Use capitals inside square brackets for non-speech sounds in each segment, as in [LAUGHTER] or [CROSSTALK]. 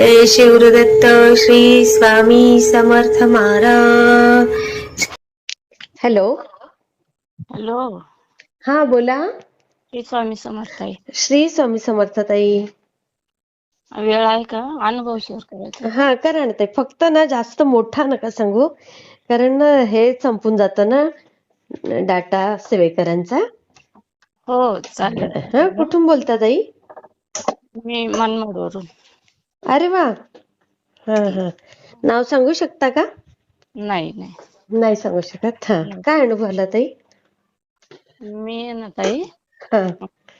जय Shivdatta Shri Swami Samarth Maharaj. Hello. Hello. हा बोला. श्री स्वामी समर्थ श्री स्वामी समर्थ ताई. वेळ आहे का? अनुभव शेअर करायचा. हा करा ना ताई. फक्त ना जास्त मोठा नका सांगू. कारण ना हे संपून जातं ना डाटा सेवेकरांचा. हो चालेल. हा कुठून बोलता ताई? मी मनमाडवरून अरे वा. हा हा. नाव सांगू शकता का? नाही नाही. नाही सांगू शकत. हा. काय अनुभव आला ताई? मी आहे ना ताई. हा.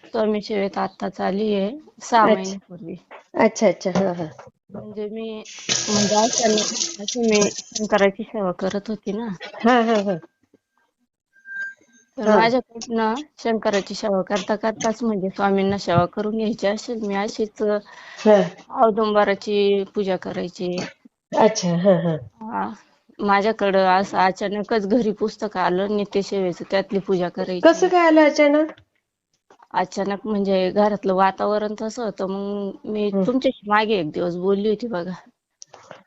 स्वामी सेवेत आत्ताच आली आहे. सहा अच्छा. महिन्यापूर्वी अच्छा अच्छा. हा हा. म्हणजे मी म्हणजे मी शंकराची सेवा करत होती ना. हा हा हा. तर. माझ्याकडनं शंकराची सेवा करता करताच म्हणजे स्वामींना सेवा करून घ्यायची असेल मी अशीच औदुंबराची पूजा करायची. अच्छा हा हा. हा. माझ्याकडं असं अचानकच घरी पुस्तक आलं नित्यसेवेचं त्यातली पूजा कसं करायची काय आलं अचानक? अचानक म्हणजे घरातलं वातावरण तसं होतं मग मी हं. तुमच्याशी मागे एक दिवस बोलली होती बघा.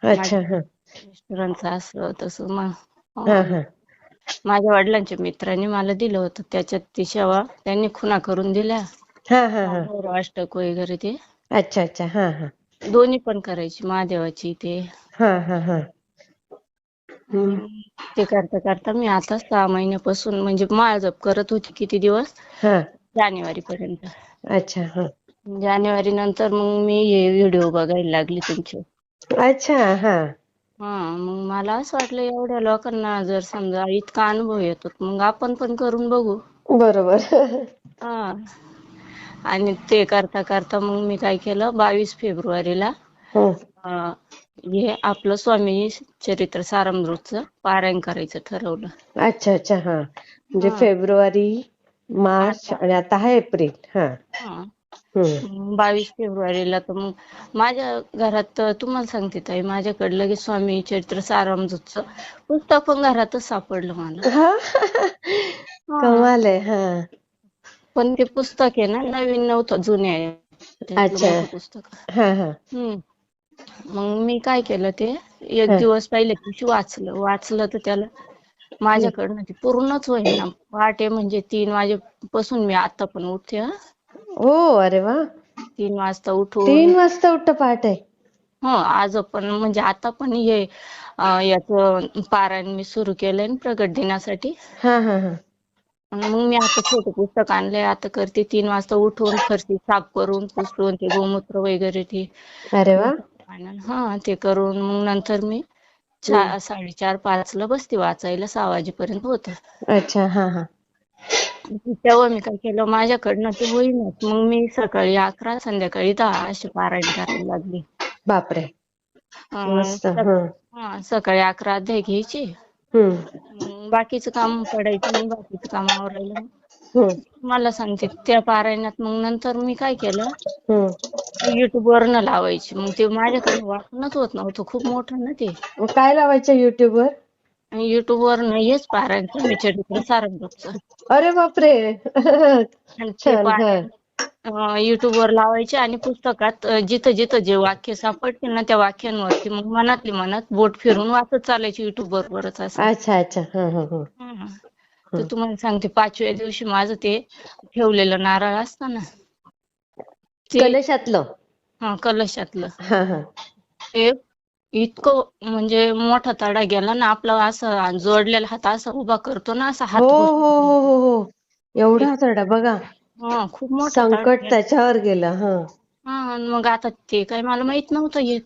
अच्छा हा. मिस्टरांचं असं तसं मग. हा हा. माझ्या वडिलांच्या मित्रांनी मला दिलं होतं. त्याच्यात ती सेवा त्यांनी खुणा करून दिल्या. हा हा हा. अष्टक वगैरे ते. अच्छा अच्छा. हा हा. दोन्ही पण करायची महादेवाची ते. हा हा हा. हम्म. ते करता करता मी आता सहा महिन्यापासून म्हणजे माळ जप करत होती किती दिवस? हा. जानेवारी पर्यंत अच्छा हा. जानेवारी नंतर मग मी हे व्हिडिओ बघायला लागले तुमचे. अच्छा हा. हा मग मला असं वाटलं एवढ्या लोकांना जर समजा इतका अनुभव येतो मग आपण पण करून बघू बरोबर हा आणि ते करता करता मग मी काय केलं बावीस फेब्रुवारीला हं. अं, हे आपलं स्वामी चरित्र सारामृतचं पारायण करायचं ठरवलं अच्छा अच्छा हा म्हणजे हा. फेब्रुवारी मार्च आता. आणि आता आहे एप्रिल हा हा बावीस फेब्रुवारीला तर मग माझ्या घरात तुम्हाला सांगते ताई माझ्याकडे लगेच स्वामी चरित्र सारामृतचं पुस्तक पण घरातच सापडलं मला. कमाल आहे पण ते पुस्तक आहे ना नवीन नव्हतं जुने आहे. पुस्तक. हम्म. मग मी काय केलं ते एक. दिवस पहिल्या दिवशी वाचलं वाचलं तर त्याला माझ्याकडनं ते पूर्णच होईना. पहाटे म्हणजे तीन वाजेपासून मी आता पण उठते हा. ओ अरे वा. तीन वाजता उठून. तीन वाजता उठत पहाटे? हो आज पण म्हणजे आता पण हे अं, याचं पारायण मी सुरू केलंय ना प्रगट दिनासाठी. हा हा हा. आणि मग मी आता छोटे पुस्तक आणले आता करते तीन वाजता उठून फरशी साफ करून पुसून ते गोमूत्र वगैरे ते अरे वा. हा ते करून मग नंतर मी चा- साडेचार पाच ला बसते वाचायला सहा वाजेपर्यंत होत. अच्छा हा हा. तेव्हा मी काय केलं माझ्याकडनं ते होईनाच मग मी सकाळी अकरा संध्याकाळी दहा अशी पारायण करायला लागली. बापरे. अं, मस्त सक- हं. हा, सकाळी अकरा अध्याय घ्यायची. मग बाकीचं काम पडायचं मग बाकीचं काम आवरायला. मला सांगते त्या पारायणात मग नंतर मी काय केलं हम्म युट्यूब वरनं लावायची. मग ते माझ्याकडनं वाचणच होत नव्हतं खूप मोठं ना ते. मग काय लावायचं युट्यूब वर हेच पारायण स्वामी चरित्र सारामृतचं अरे बापरे. आणि ते छान हा पारायण युट्यूब वर लावायचे आणि पुस्तकात अं, जिथं जिथं जे वाक्य सापडतील ना त्या वाक्यांवरती मग मनातली मनात बोट फिरून वाचत चालायची युट्यूब बरोबरच असं. अच्छा अच्छा. हा. हा हा. हं. तर तुम्हाला सांगते पाचव्या दिवशी माझं ते ठेवलेलं नारळ असतं ना ते कलशातलं. हा कलशातलं. हा हा. ते इतकं म्हणजे मोठा तडा गेला ना आपला असं जोडलेला हात असा उभा करतो ना असा हात हो हो हो हो हो. एवढा हातडा बघा. हा खूप मोठा तडा संकट गेला. त्याच्यावर गेलं हा. हा आणि मग आता ते काय मला माहीत नव्हतं हे.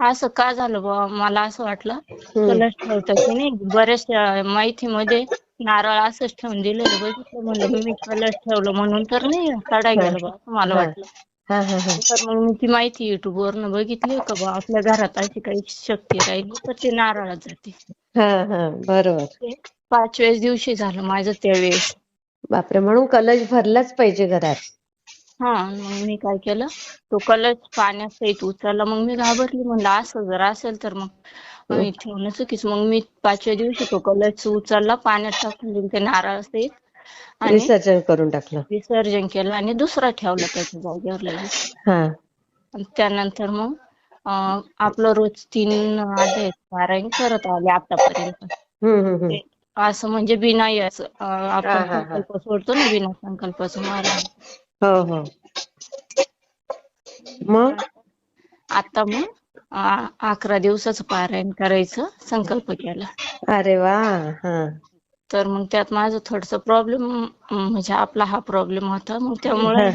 असं का झालं बा मला असं वाटलं. हम्म. कलश ठेवतं की नाही? बऱ्याचशा माहितीमध्ये नारळ असंच ठेवून दिलेलं बघितलं म्हणलं मी कलश ठेवलं म्हणून तर नाही तडा गेला बा असं मला हा. वाटलं. हा हा हा. तर मग मी ती माहिती युट्यूब वरनं बघितली का बा. आपल्या घरात अशी काही शक्ती राहिली तर ते नारळात जाते. हा हा. बरोबर. ते पाचव्याच दिवशी झालं माझं त्यावेळेस. बापरे म्हणून कलश भरलाच पाहिजे घरात. हा मग मी काय केलं? तो कलश पाण्यात सहित उचलला. मग मी घाबरली. म्हणलं असं जर असेल तर मग अं, ठेवणं चुकीच. मग मी पाचव्या दिवशी तो कलश उचलला पाण्यात टाकून दिले ते नारळ सहित आणि विसर्जन करून टाकलं. विसर्जन केलं आणि दुसरा ठेवला त्याच्या जागेवर लगेच. हा. आणि त्यानंतर मग अं, आपलं रोज तीन अध्याय पारायण करत आले आतापर्यंत. हम्म हम्म हम्म. ते असं म्हणजे बिना याच आपण हा, हा. संकल्प सोडतो ना बिना संकल्पाचं मारण हो हो. मग? आता मग अं, अकरा दिवसाचं पारायण करायचं संकल्प केला. अरे वा हा. तर मग त्यात माझं थोडस प्रॉब्लेम म्हणजे आपला हा प्रॉब्लेम होता. मग त्यामुळे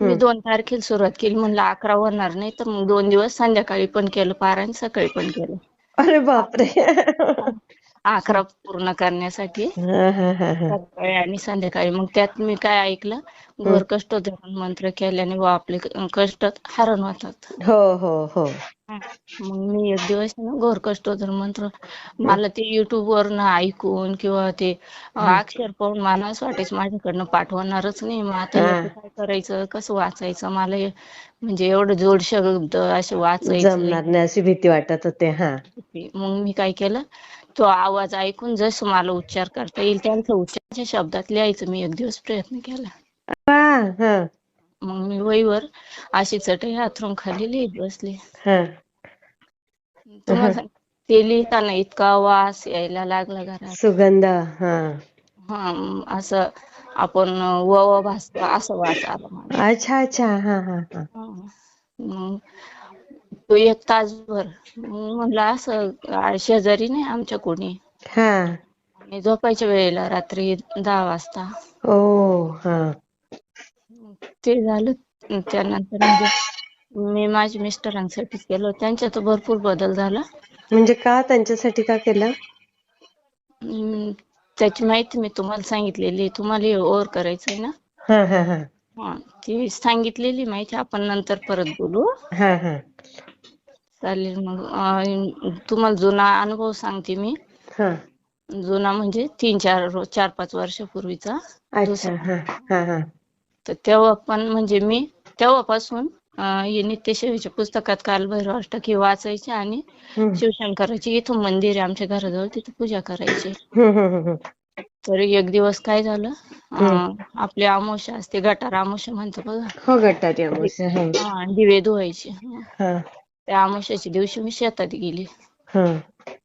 मी दोन तारखेला सुरुवात केली. म्हणलं अकरा होणार नाही तर मग दोन दिवस संध्याकाळी पण केलं पारायण सकाळी पण केलं. अरे बापरे. अकरा पूर्ण करण्यासाठी. हा हा हा हा. सकाळी आणि संध्याकाळी. मग त्यात मी काय ऐकलं? घोर कष्ट धरून मंत्र केल्याने व आपले कष्ट हरण होतात. हो हो हो. मग मी एक दिवस ना घोर कष्ट धरून मंत्र मला ते युट्यूब वरन ऐकून किंवा ते अक्षर पाहून मला असं वाटायचं माझ्याकडनं पाठवणारच नाही. मग आता काय करायचं? कसं वाचायचं? मला म्हणजे एवढं जोड शब्द असे वाचायचं. जमणार नाही अशी भीती वाटत होते हा. मग मी काय केलं? तो आवाज ऐकून जसं मला उच्चार करता येईल त्यांचा उच्चाराच्या शब्दात लिहायचं मी एक दिवस प्रयत्न केला. वा मग मी वहीवर अशी चटई हातरून खाली लिहित बसले. हा. ते लिहिताना इतका वास यायला लागला घरात. सुगंध हा. हा असं आपण वव भासतो असं वास आला अच्छा अच्छा. हा हा हा. हा. मग तो एक तासभर. म्हणलं असं आ, शेजारी नाही आमच्या कोणी. हा. आणि झोपायच्या वेळेला रात्री दहा वाजता. ओ हा. ते झालं. त्यानंतर म्हणजे मी माझ्या मिस्टरांसाठी केलं. त्यांच्यात भरपूर बदल झाला. म्हणजे का त्यांच्यासाठी का केलं? त्याची माहिती मी तुम्हाला सांगितलेली. आहे. तुम्हाला हे ओव्हर करायचंय ना? हा हा हा. हा ती सांगितलेली माहिती. आपण नंतर परत बोलू. हा हा. चालेल मग. अं, तुम्हाला जुना अनुभव सांगते मी. हा. जुना म्हणजे तीन चार रो- चार पाच वर्षापूर्वीचा. अच्छा हा हा हा. तर तेव्हा पण म्हणजे मी तेव्हापासून अं, हे नित्यसेवेच्या पुस्तकात कालभैरव अष्टकी वाचायचे आणि हम्म. शिवशंकराची इथं मंदिर आहे आमच्या घराजवळ तिथे पूजा करायची. हम्म हम्म हम्म तर एक दिवस काय झालं अं, आपली अमावस्या असते गटार अमावस्या म्हणतो बघा. हो गटारी अमावस्या हो हा दिवे धुवायचे. हा. त्या अमावस्याच्या दिवशी मी शेतात गेली.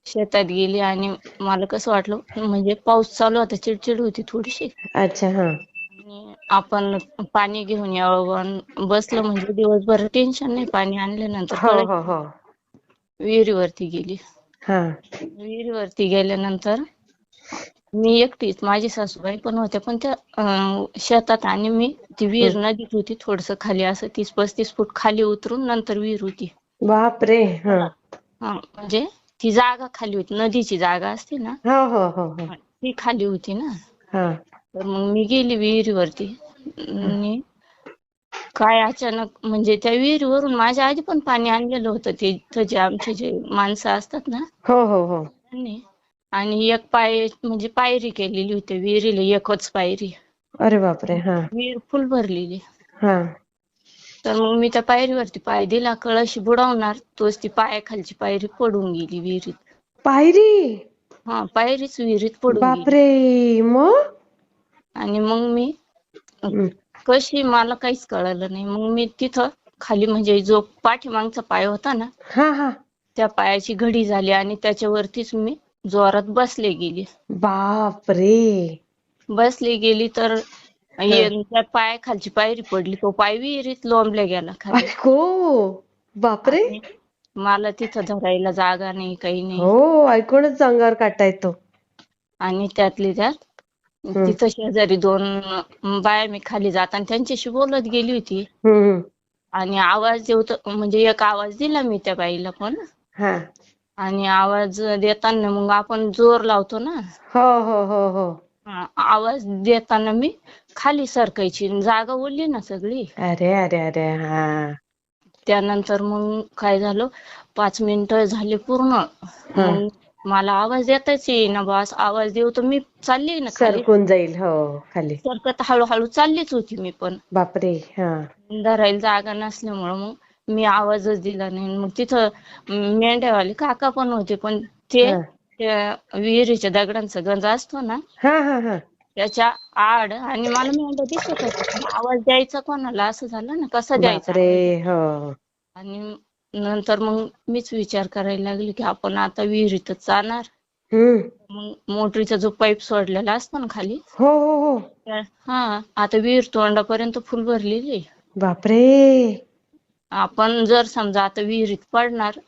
शेतात गेली आणि मला कसं वाटलं म्हणजे पाऊस चालू होता चिडचिड होती थोडीशी. अच्छा हा. आपण पाणी घेऊन यावं बसलं म्हणजे दिवसभर टेन्शन नाही पाणी आणल्यानंतर हो हो हो. विहिरीवरती गेली. हा. विहिरीवरती गेल्यानंतर मी एकटीच माझी सासूबाई पण होत्या पण त्या शेतात आणि मी ती विहीर नदीत होती थोडस खाली असं तीस पस्तीस फूट खाली उतरून नंतर विहीर होती. बापरे हा. हा म्हणजे ती जागा खाली होती नदीची जागा असते ना? हो हो हो हो. ती खाली होती ना? हा. तर मग मी गेली विहिरीवरती. आणि काय अचानक म्हणजे त्या विहिरीवरून माझ्या आधी पण पाणी आणलेलं होतं ते इथं जे आमचे जे माणसं असतात ना? हो हो हो. त्यांनी आणि एक पाय म्हणजे पायरी केलेली होती विहिरीला एकच पायरी. अरे बापरे हा. विहीर फुल भरलेली. हा. तर मग मी त्या पायरीवरती पाय दिला कळशी बुडवणार तोच ती पायाखालची पायरी पडून गेली विहिरीत. पायरी? हा पायरीच विहिरीत पडून गेली. बापरे मग? आणि मग मी हम्म. कशी मला काहीच कळलं नाही. मग मी तिथं खाली म्हणजे जो पाठीमागचा पाय होता ना हा हा. त्या पायाची घडी झाली आणि त्याच्यावरतीच मी जोरात बसले गेली. बापरे. बसली गेली तर त्या पायाखालची पायरी पडली तो पाय विहिरीत लोंबल्या गेला खाली. ऐको बापरे. आणि मला तिथं धरायला जागा नाही काही नाही. हो ऐकूनच अंगावर काटा येतो. आणि त्यातली त्यात तिथं शेजारी दोन बाया मी खाली जाताना त्यांच्याशी बोलत गेली होती. आणि आवाज येत म्हणजे एक आवाज दिला मी त्या बाईला पण. हा. आणि आवाज देताना मग आपण जोर लावतो ना. हो हो हो हो हा, आवाज देताना मी खाली सरकायची जागा ओलली ना सगळी. अरे अरे अरे हा. त्यानंतर मग काय झालं पाच मिनिटं झाले पूर्ण. मग मला आवाज देताच येईना बस आवाज देऊ तर मी चालली ना खाली. सरकून जाईल हो खाली. सरकत हळूहळू चाललीच होती मी पण. बापरे हा. धरायला जागा नसल्यामुळं मग मी आवाजच दिला नाही. मग तिथं मेंढ्यावाले काका पण होते पण ते हा. त्या विहिरीच्या दगडांचा गंज असतो ना हा हा हा. त्याच्या आड आणि मला मेंढ्या दिसत होत्या आवाज द्यायचा कोणाला असं झालं ना कसा द्यायचा बापरे हो. आणि नंतर मग मीच विचार करायला लागले की आपण आता विहिरीतच जाणार. हम्म. मग मोटरीचा जो पाईप सोडलेला असतो ना खाली हो हो हो. त्या- हा आता विहीर तोंडापर्यंत फुल भरलेली आहे. बापरे. आपण जर समजा आता विहिरीत पडणार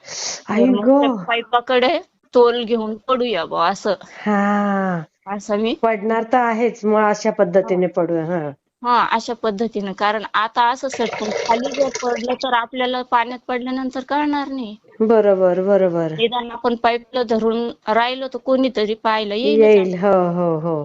आई तर मग गो. त्या पाईपाकडे तोल घेऊन पडूया बुवा असं. हा. असं मी पडणार तर आहेच मग अशा पद्धतीने पडू हा. हा अशा पद्धतीनं कारण आता असं सटकून खाली जर पडलं तर आपल्याला पाण्यात पडल्यानंतर कळणार नाही. बरोबर बरोबर. निदान आपण पाईपला धरून राहिलो तर कोणीतरी पाहायला येईल. येईल हो हो हो.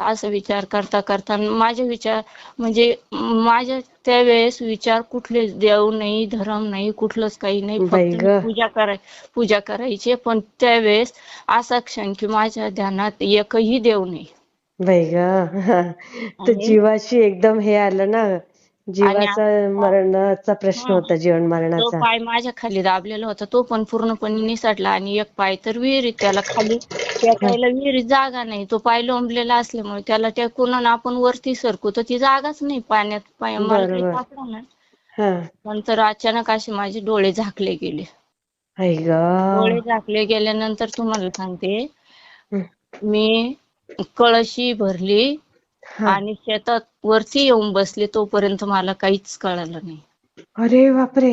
असं विचार करता करता माझे विचार म्हणजे माझ्या त्यावेळेस विचार कुठले देव नाही धर्म नाही कुठलंच काही नाही फक्त पूजा कराय पूजा करायची. पण त्यावेळेस असा क्षण की माझ्या ध्यानात एकही देव नाही. ग. [LAUGHS] जीवाशी एकदम हे आलं ना. जीवाचा मरणाचा प्रश्न. होता जीवन तो मरणाचा पाय माझ्या खाली दाबलेला होता. तो पण पूर्णपणे निसटला आणि एक पाय तर विहिरीत त्याला खाली टेकायला विहिरीत जागा नाही. तो पाय लोंबलेला असल्यामुळे त्याला टेकून आणि आपण वरती सरकू तर ती जागाच नाही. पाण्यात पाय मला काही बरोबर. हा. नंतर अचानक असे माझे डोळे झाकले गेले. आई ग. डोळे झाकले गेल्यानंतर तुम्हाला सांगते. हं. मी कळशी भरली. आणि शेतात वरती येऊन बसले तोपर्यंत मला काहीच कळालं नाही. अरे बापरे.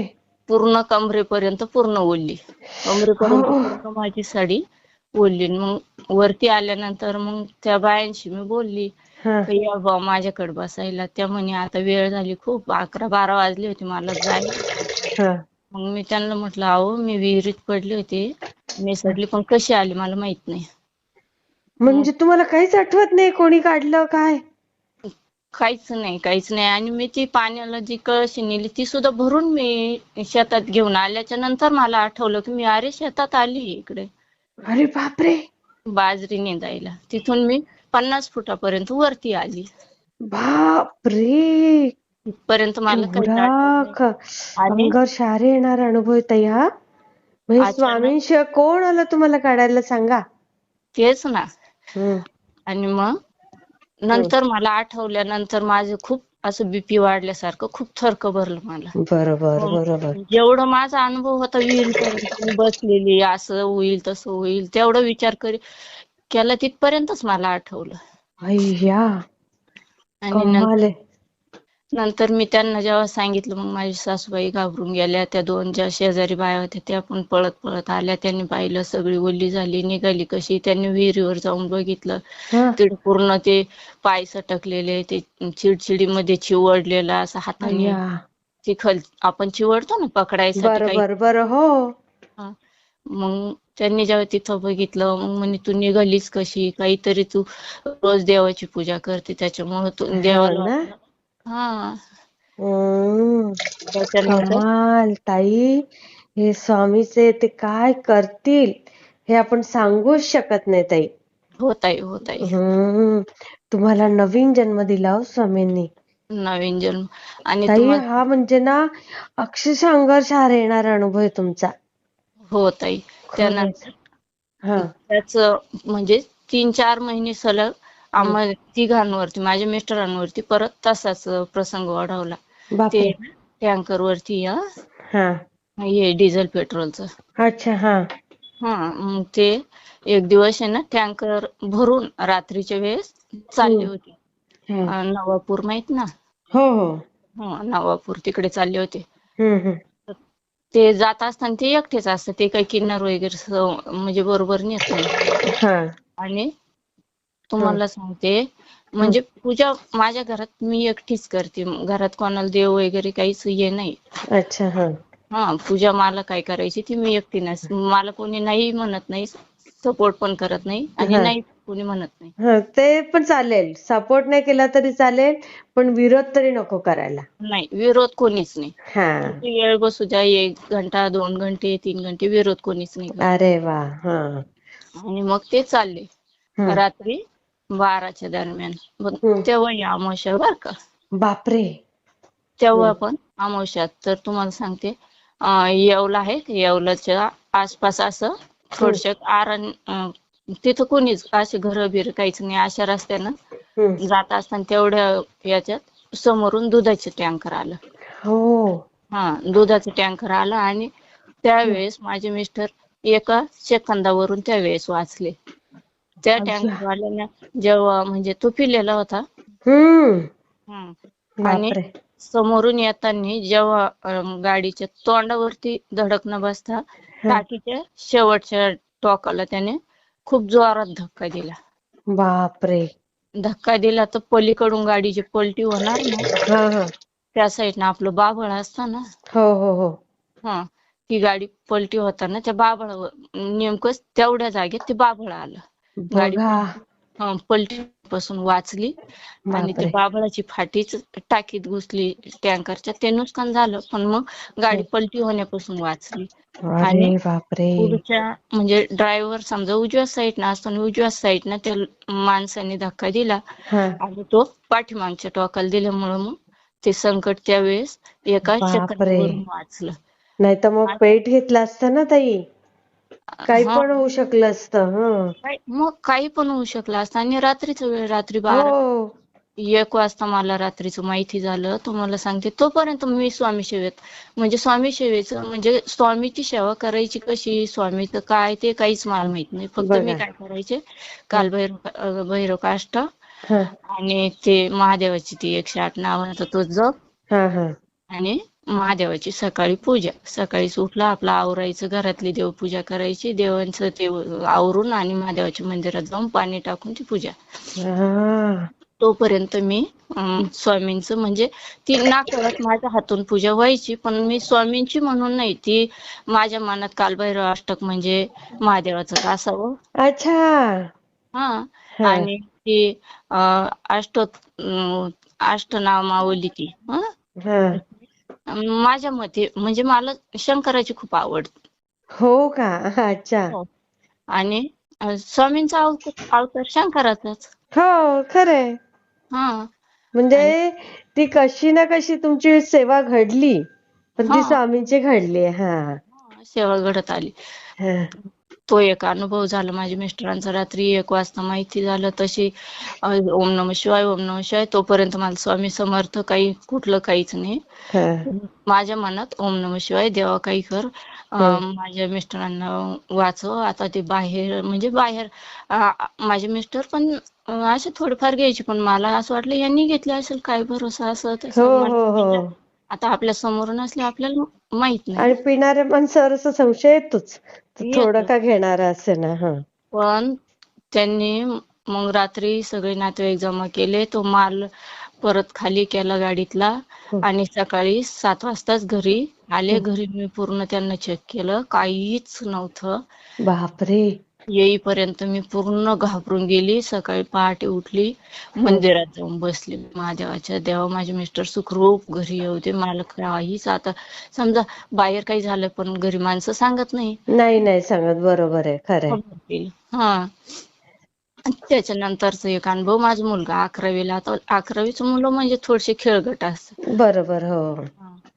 पूर्ण कमरेपर्यंत पूर्ण ओलली कमरेपर्यंत हो. पूर्ण माझी साडी ओलली मग वरती आल्यानंतर मग त्या बायांशी मी बोलली या बा माझ्याकडे बसायला. त्या म्हणे आता वेळ झाली खूप. अकरा बारा वाजले होते मला जायला. मग मी त्यांना म्हटलं अहो मी विहिरीत पडले होते. निसटली पण कशी आली मला माहीत नाही. म्हणजे तुम्हाला काहीच आठवत नाही कोणी काढलं काय? काहीच नाही काहीच नाही. आणि मी ती पाण्याला जी कळशी नेली ती सुद्धा भरून मी शेतात घेऊन आल्याच्यानंतर मला आठवलं की मी अरे शेतात आली इकडे. अरे बापरे! बाजरी नेंदायला. तिथून मी पन्नास फुटापर्यंत वरती आली. बापरे! तिथपर्यंत मला काही एवढा आठवत नाही. ख- आणि अंगावर शहारे येणार अनुभव हा म्हणजे अचानक- स्वामींशिवाय कोण आलं तुम्हाला काढायला सांगा. तेच ना. हम्म. आणि मग? नंतर मला आठवल्यानंतर माझं खूप असं बीपी वाढल्यासारखं खूप थरक भरलं मला. बरोबर हो. बरोबर. जेवढं माझा अनुभव होता विहिरीपर्यंत मी बसलेली असं होईल तसं होईल तेवढा विचार करी केला तिथपर्यंतच मला आठवलं. अय्या. आणि नंतर कमाल आहे. नंतर मी त्यांना जेव्हा सांगितलं मग माझी सासूबाई घाबरून गेल्या त्या दोन ज्या शेजारी बाया होत्या त्या पण पळत पळत आल्या त्यांनी पाहिलं सगळी ओली झाली निघाली कशी त्यांनी विहिरीवर जाऊन बघितलं. तिथे पूर्ण ते पाय सटकलेले ते चिडचिडीमध्ये चिवडलेलं असं हाताने. चिखल आपण चिवडतो ना पकडायसाठी बरं हो. मग त्यांनी जेव्हा तिथं बघितलं मग म्हणे तू निघालीस कशी काहीतरी तू रोज देवाची पूजा करते त्याच्यामुळे तू देवाला. हा. हम्म. त्याच्यानंतर? कमाल ताई. हे स्वामीचे ते काय करतील हे आपण सांगूच शकत नाही ताई. होत आहे होत आहे हम्म तुम्हाला नवीन जन्म दिला हो स्वामींनी. नवीन जन्म. आणि ताई तुम्हाला हा म्हणजे ना अक्षरशः अंगावर शहार येणारा अनुभव आहे तुमचा. होत आहे त्यानंतर हा. त्याच म्हणजे तीन चार महिने सलग आम्हा तिघांवरती माझ्या मिस्टरांवरती परत तसाच प्रसंग वाढवला. ते टँकर वरती हा. डिझेल पेट्रोलचं. अच्छा हा. हा मग ते एक दिवस आहे ना टँकर भरून रात्रीच्या वेळेस चालले. होते. हा. अं, नवापूर माहीत ना? हो हो. हो नवापूर तिकडे चालले होते. ते जात असताना ते एकटेच असतात ते काही किन्नर वगैरे म्हणजे बरोबर नेत नाही. हा. आणि तुम्हाला सांगते. म्हणजे पूजा माझ्या घरात मी एकटीच करते. घरात कोणाला देव वगैरे काहीच हे नाही. अच्छा हा. हा पूजा मला काय करायची ती मी एकटीनच मला कोणी नाही म्हणत नाही सपोर्ट पण करत नाही आणि. नाही कोणी म्हणत नाही. ते पण चालेल. सपोर्ट नाही केला तरी चालेल पण विरोध तरी नको करायला. नाही विरोध कोणीच नाही. वेळ बसू द्या एक घंटा दोन घंटे तीन घंटे विरोध कोणीच नाही. अरे वा आणि मग ते चालले. रात्री बाराच्या दरम्यान. तेव्हाही अमावस्या बर का. बापरे. तेव्हा पण अमावस्या. तर तुम्हाला सांगते अं, येवल आहे येवलाच्या आसपास असं थोडस आरण अं, तिथं कोणीच असे घर बिर काहीच नाही. अशा रस्त्यानं. जात असताना तेवढ्या याच्यात समोरून दुधाचे टँकर आलं. हो. हा दुधाचं टँकर आलं आणि त्यावेळेस माझे मिस्टर एका सेकंदावरून त्यावेळेस वाचले. त्या अच्छा. टँकरवाल्यानं जेव्हा म्हणजे तो पिलेला होता. हम्म. हम्म. आणि बापरे. समोरून येताना जेव्हा अं, गाडीच्या तोंडावरती धडक न बसता टाकीच्या शेवटच्या टोकाला त्याने खूप जोरात धक्का दिला. बापरे. धक्का दिला तर पलीकडून गाडी जी पलटी होणार ना. हा हा. त्या साईडनं आपलं बाभळ असतं ना हो हो हो. हा. ती गाडी पलटी होताना त्या बाभळावर नेमकंच तेवढ्या जागेत ते बाभळ आलं. गाडी बघा. हा, पलटी पासून वाचली. आणि बापरे. ते बाभळाची फाटीच टाकीत घुसली टँकरच्या. ते नुकसान झालं पण मग गाडी पलटी होण्यापासून वाचली. अरे आणि बापरे. पुढच्या म्हणजे ड्रायव्हर समजा उजव्या साईडनं असताना उजव्या साईडनं त्या माणसाने धक्का दिला हा. आणि तो पाठीमागच्या टोकाला दिल्यामुळं मग ते संकट त्यावेळेस एका बापरे. सेकंदावरून वाचलं. नाही तर मग पेट घेतला असतं ना ताई. काही हा, पण होऊ शकलं असतं हं. काय- मग काही पण होऊ शकलं असतं. आणि रात्रीचा वेळ रात्री बारा. हो. एक वाजता मला रात्रीचं माहिती झालं. तुम्हाला सांगते तोपर्यंत मी स्वामी सेवेत. म्हणजे स्वामी सेवेचं म्हणजे स्वामीची सेवा करायची कशी? स्वामीचं काय ते काहीच मला माहीत नाही. फक्त मी बघा. काय करायचे? काल भैरव अं, भैरव काष्ट हा. आणि ते महादेवाची ती एकशे आठ नावाचा तो जप. हा हा. आणि महादेवाची सकाळी पूजा. सकाळीच उठला आपलं आवरायचं घरातली देवपूजा करायची. देवांचं ते आवरून आणि महादेवाच्या मंदिरात जाऊन पाणी टाकून ती पूजा. तोपर्यंत मी स्वामींचं म्हणजे ती नाकळत माझ्या हातून पूजा व्हायची. पण मी स्वामींची म्हणून नाही ती माझ्या मनात कालभैरव अष्टक म्हणजे महादेवाचंच असावं? अच्छा. हा. आणि ती अष्ट अं, अष्टनामावली ती हं? माझ्या मते म्हणजे मला शंकराची खूप आवड. हो का? अच्छा. हो. आणि अं, स्वामींचा अवत- अवतार शंकराचाच. हो खरंय. हा. म्हणजे ती कशी ना कशी तुमची सेवा घडली पण ती हा. स्वामींची घडली हा सेवा घडत आली. हा. तो एक अनुभव झाला. माझ्या मिस्टरांचा रात्री एक वाजता माहिती झालं तशी ओम नम शिवाय ओम नम शिवाय तोपर्यंत मला स्वामी समर्थ काही कुठलं काहीच नाही. माझ्या मनात ओम नम शिवाय देवा काही कर. माझ्या मिस्टरांना वाचव. आता ते बाहेर म्हणजे बाहेर माझे मिस्टर पण असे थोडेफार घ्यायचे पण मला असं वाटलं यांनी घेतले असेल काय भरोसा असं हो. हो हो. आता आपल्या समोरून असले आपल्याला माहीत नाही. आणि पिणाऱ्या माणसावर संशय येतोच. थोडं का घेणार असे ना हा. पण त्यांनी मग रात्री सगळे नातेवाईक जमा केले तो माल परत खाली केला गाडीतला. आणि सकाळी सात वाजताच घरी आले. घरी मी पूर्ण त्यांना चेक केलं. काहीच नव्हतं. बापरे! येईपर्यंत मी पूर्ण घाबरून गेली. सकाळी पहाटे उठली मंदिरात जाऊन बसली. महादेवाच्या देवा माझे मिस्टर सुखरूप घरी येऊ दे मला काहीच आता समजा बाहेर काही झालं पण घरी माणसं सांगत नाही. नाही नाही सांगत. बरोबर आहे. होईल. हा. त्याच्यानंतरचा एक अनुभव माझा मुलगा अकरावीला आता अकरावीचं मुलं म्हणजे थोडेसे खेळगट असतात. बरोबर हो.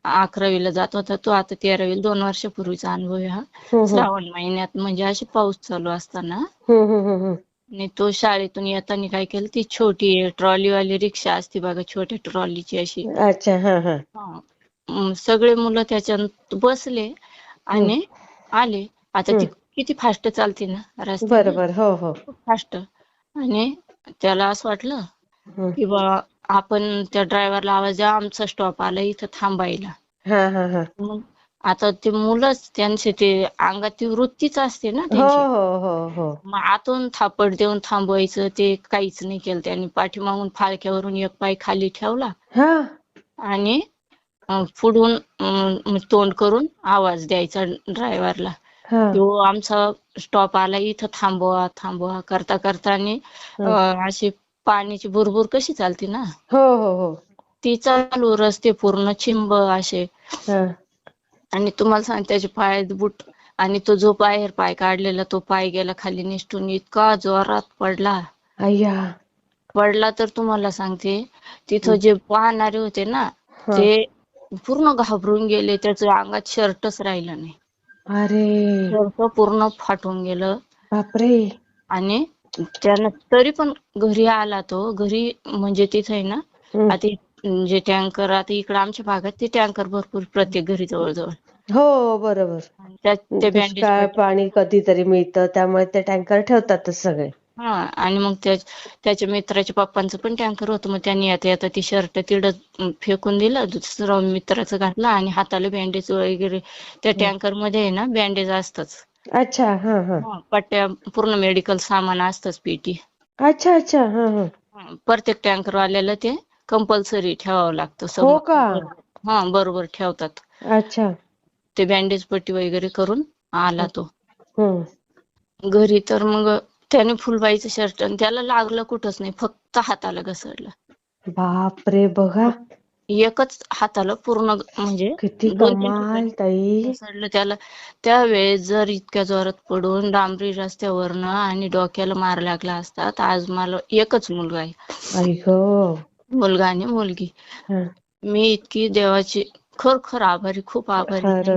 अकरावीला जात होता तो. आता तेरावीला दोन वर्षापूर्वीचा अनुभव आहे हा. हम्म, श्रावण महिन्यात म्हणजे असे पाऊस चालू असताना. हम्म. आणि तो शाळेतून येताना काय केलं ती छोटी ट्रॉलीवाली रिक्षा असते बघा छोट्या ट्रॉलीची अशी. हा हा. हा. सगळे मुलं त्याच्यात बसले आणि आले. आता ती किती फास्ट चालते ना रस्त्याने. बरोबर हो हो. फास्ट. आणि त्याला असं वाटलं. की बा आपण त्या ड्रायव्हरला आवाज द्या आमचा स्टॉप आला इथं थांबायला. हा हा हा. मग आता ते मुलंच त्यांचे ते अंगात ती वृत्तीच असते ना हो त्यांची. हो हो हो. मग आतून थापड देऊन थांबवायचं ते काहीच नाही केलं त्यांनी. पाठीमागून फाळक्यावरून एक पाय खाली ठेवला. हा. आणि अं, पुढून अं, तोंड करून आवाज द्यायचा ड्रायव्हरला हा. तो आमचा स्टॉप आला इथं थांबवा थांबवा करता करता आणि अं, अशी पाण्याची बुरबुर कशी चालते ना? हो हो हो. ती चालू रस्ते पूर्ण चिंब असे. आणि तुम्हाला सांग त्याचे पाय बुट आणि तो जो बाहेर पाय काढलेला तो पाय गेला खाली निसटून इतका जोरात पडला. अय्या. पडला तर तुम्हाला सांगते तिथं जे पाहणारे होते ना. ते पूर्ण घाबरून गेले त्याच्या अंगात शर्टच राहिलं नाही. अरे. शर्ट पूर्ण फाटून गेलं. बापरे. आणि त्यानं तरी पण घरी आला तो. घरी म्हणजे तिथे आहे ना. आता इ- जे टँकर आता इकडे आमच्या भागात ते टँकर भरपूर प्रत्येक घरी जवळजवळ. हो बरोबर. त्या दुष्काळ पाणी कधीतरी मिळतं त्यामुळे ते टँकर ठेवतातच सगळे. हा आणि मग त्या त्याच्या मित्राच्या पप्पांचं पण टँकर होतं. मग त्यांनी येता येता ती शर्ट तिकडं फेकून दिलं दुसरं मित्राचं घातलं आणि हाताला बँडेज वगैरे. त्या टँकरमध्ये आहे ना बँडेज असतंच. अच्छा हा हा. हा, पट्ट्या पूर्ण मेडिकल सामान असतंच पीटी अच्छा अच्छा हा हा. हा, प्रत्येक टँकर वाल्याला ते कंपल्सरी ठेवावं लागतं हो समोर. का? हा बरोबर ठेवतात. अच्छा. ते बँडेज पट्टी वगैरे करून आला तो. हम्म घरी तर मग त्याने फुलबाईचं शर्ट आणि त्याला लागलं कुठंच नाही फक्त हाताला घसरलं. बापरे बघा. एकच हाताला पूर्ण म्हणजे किती कमाल ताई. त्याला. त्यावेळेस जर इतक्या जोरात पडून डांबरी रस्त्यावरनं आणि डोक्याला मार लागला असता तर आज मला एकच मुलगा आहे. मुलगा आणि मुलगी. मी इतकी देवाची खरोखर आभारी खूप आभारी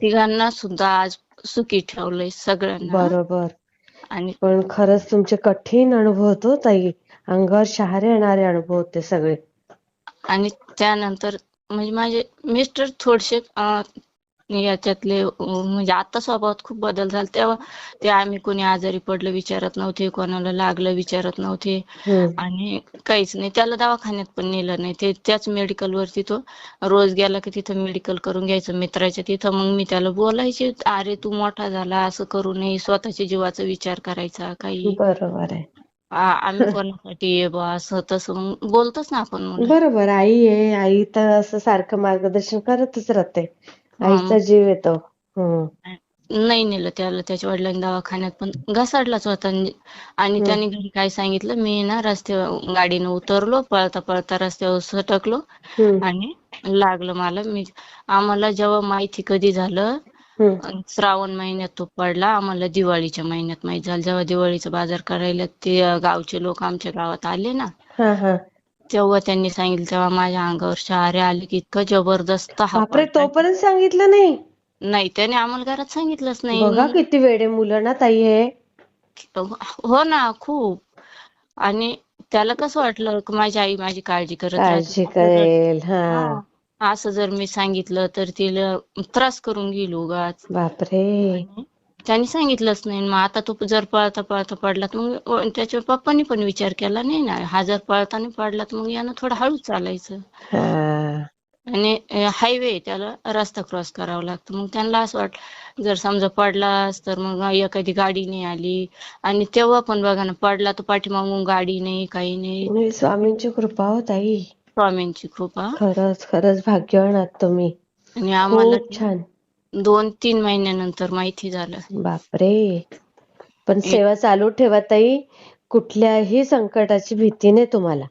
तिघांना सुद्धा आज सुखी ठेवलंय सगळ्यांना. बरोबर. आणि पण खरंच तुमचे कठीण अनुभव होतो ताई. अंगावर शहारे येणारे अनुभव होते सगळे. आणि त्यानंतर म्हणजे माझे मिस्टर थोडेसे याच्यातले म्हणजे आता स्वभावात खूप बदल झाला. तेव्हा ते आम्ही कोणी आजारी पडलं विचारत नव्हते कोणाला लागलं विचारत नव्हते. हम्म. आणि काहीच नाही. त्याला दवाखान्यात पण नेलं नाही. ते त्याच मेडिकल वरती तो रोज गेला की तिथं मेडिकल करून घ्यायचं. मित्राच्या तिथं मग मी त्याला बोलायचे अरे तू मोठा झाला असं करू नये. स्वतःच्या जीवाचा विचार करायचा काही. बरोबर आहे. आ- आम्ही कोणासाठी ये बा असं तसं. बोलतोच ना आपण मुलं. बरोबर आई आहे. आई तर असं सारखं मार्गदर्शन करतच राहते. आईचा जीव येतो. हम्म नाही नेलं त्याला त्याच्या वडिलांनी दवाखान्यात पण घसाडलाच होता. आणि- आणि त्याने घरी काय सांगितलं मी ना रस्त्यावर गाडीनं उतरलो पळता पळता रस्त्यावर सटकलो हम्म. आणि लागलं मला. मी आम्हाला जेव्हा माहिती कधी झालं श्रावण महिन्यात तो पडला. आम्हाला दिवाळीच्या महिन्यात माहीत झालं. जेव्हा दिवाळीचा बाजार करायला ते गावचे लोक आमच्या गावात आले ना तेव्हा त्यांनी सांगितलं तेव्हा माझ्या अंगावर शहारे आले की इतकं जबरदस्त हा बापरे पडला. तोपर्यंत सांगितलं नाही? नाही त्याने आम्हाला घरात सांगितलंच नाही. बघा किती वेडे मुलं ना ताई हे. हो ना खूप. आणि त्याला कसं वाटलं की माझी आई माझी काळजी करत काळजी. करेल हा. हा. असं जर मी सांगितलं तर तिला त्रास करून घेईल उगाच. बापरे. त्यांनी सांगितलंच नाही. मग आता तो जर पळता पळता पडला तर मग त्याच्या पप्पांनी पण विचार केला नाही ना. हा जर पळताना पडला तर मग यानं थोडं हळूच चालायचं. आणि हायवे त्याला रस्ता क्रॉस करावा लागतो. मग त्यांना असं वाटलं जर समजा पडलास तर मग एखादी गाडी नाही आली. आणि तेव्हा पण बघा ना पडला तर पाठीमागून गाडी नाही काही नाही. नाही, स्वामींची कृपा हो ताई. स्वामींची कृपा खरंच खरंच भाग्यवान आहात तुम्ही. आणि आम्हाला खूप छान. दोन तीन महिन्यानंतर माहिती झालं. बापरे. पण सेवा चालू ठेवा ताई. कुठल्याही संकटाची भीती नाही तुम्हाला.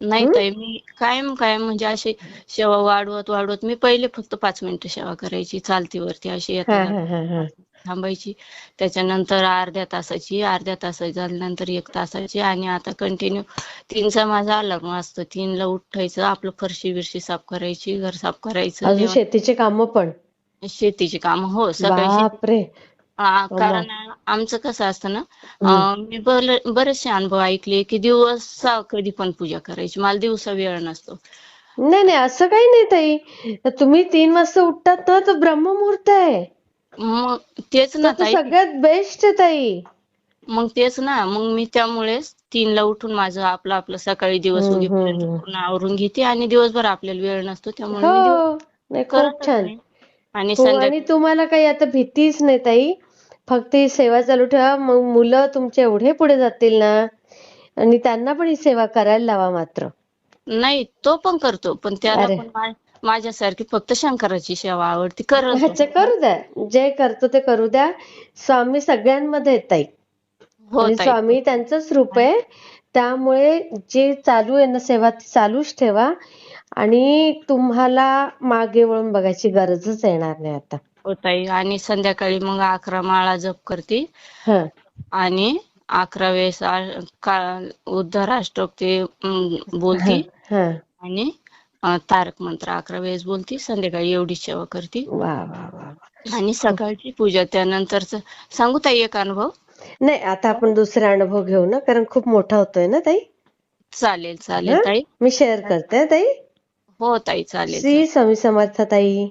नाही ताई मी कायम कायम म्हणजे अशी सेवा वाढवत वाढवत मी पहिले फक्त पाच मिनिटं सेवा करायची चालतीवरती अशी हा हा हा हा. थांबायची. त्याच्यानंतर अर्ध्या तासाची अर्ध्या तासाची झाल्यानंतर एक तासाची आणि आता कंटिन्यू तीनचा माझा अलार्म असतो. तीनला उठायचं आपलं फरशी बिरशी साफ करायची घर साफ करायचं शेतीचे काम पण? शेतीची काम हो आ, अम्मा. कारण आमचं कसं असतं ना मी बरेचसे अनुभव ऐकले की दिवसा कधी पण पूजा करायची. मला दिवसा वेळ नसतो. नाही नाही असं काही नाही ताई. तुम्ही तीन वाजता उठतात ना तर ब्रह्ममुहूर्त आहे. मग तेच ना तो ताई सगळ्यात बेस्ट आहे ताई मग तेच ना मग मी त्यामुळेच तीनला उठून माझं आपलं आपलं सकाळी दिवस हम्म, उगीपर्यंत हम्म, हम्म. पूर्ण आवरून घेते आणि दिवसभर आपल्याला वेळ नसतो त्यामुळे मी दिवस हो नाही खूप करतच छान नाही. आणि हो संध्याकाळी आणि तुम्हाला काही आता भीतीच नाही ताई फक्त ही सेवा चालू ठेवा मग मुलं तुमचे एवढे पुढे जातील ना आणि त्यांना पण ही सेवा करायला लावा मात्र नाही तो पण करतो पण त्याला अरे. पण मा- माझ्यासारखी फक्त शंकराची सेवा आवडती. करत. ह्याचे करू द्या. जे करतो ते करू द्या. स्वामी सगळ्यांमध्ये आहेत. ताई हो आणि ताई. स्वामी त्यांचंच रूप आहे. त्यामुळे जे चालू आहे ना सेवा ती चालूच ठेवा. आणि तुम्हाला मागे वळून बघायची गरजच येणार नाही आता. हो ताई. आणि संध्याकाळी मग अकरा माळा जप करते. हा. आणि अकरा वेळेस आ- का- उद्धार बोलती. हा. आणि तारक मंत्र अकरा वेळेस बोलती संध्याकाळी एवढी सेवा करते. आणि सकाळची पूजा त्यानंतरच सांगू ताई एक अनुभव? नाही आता आपण दुसरा अनुभव घेऊ ना कारण खूप मोठा होतोय ना ताई? चालेल चालेल? ताई. मी शेअर करते ताई? हो ताई चालेल श्री स्वामी समर्थ ताई.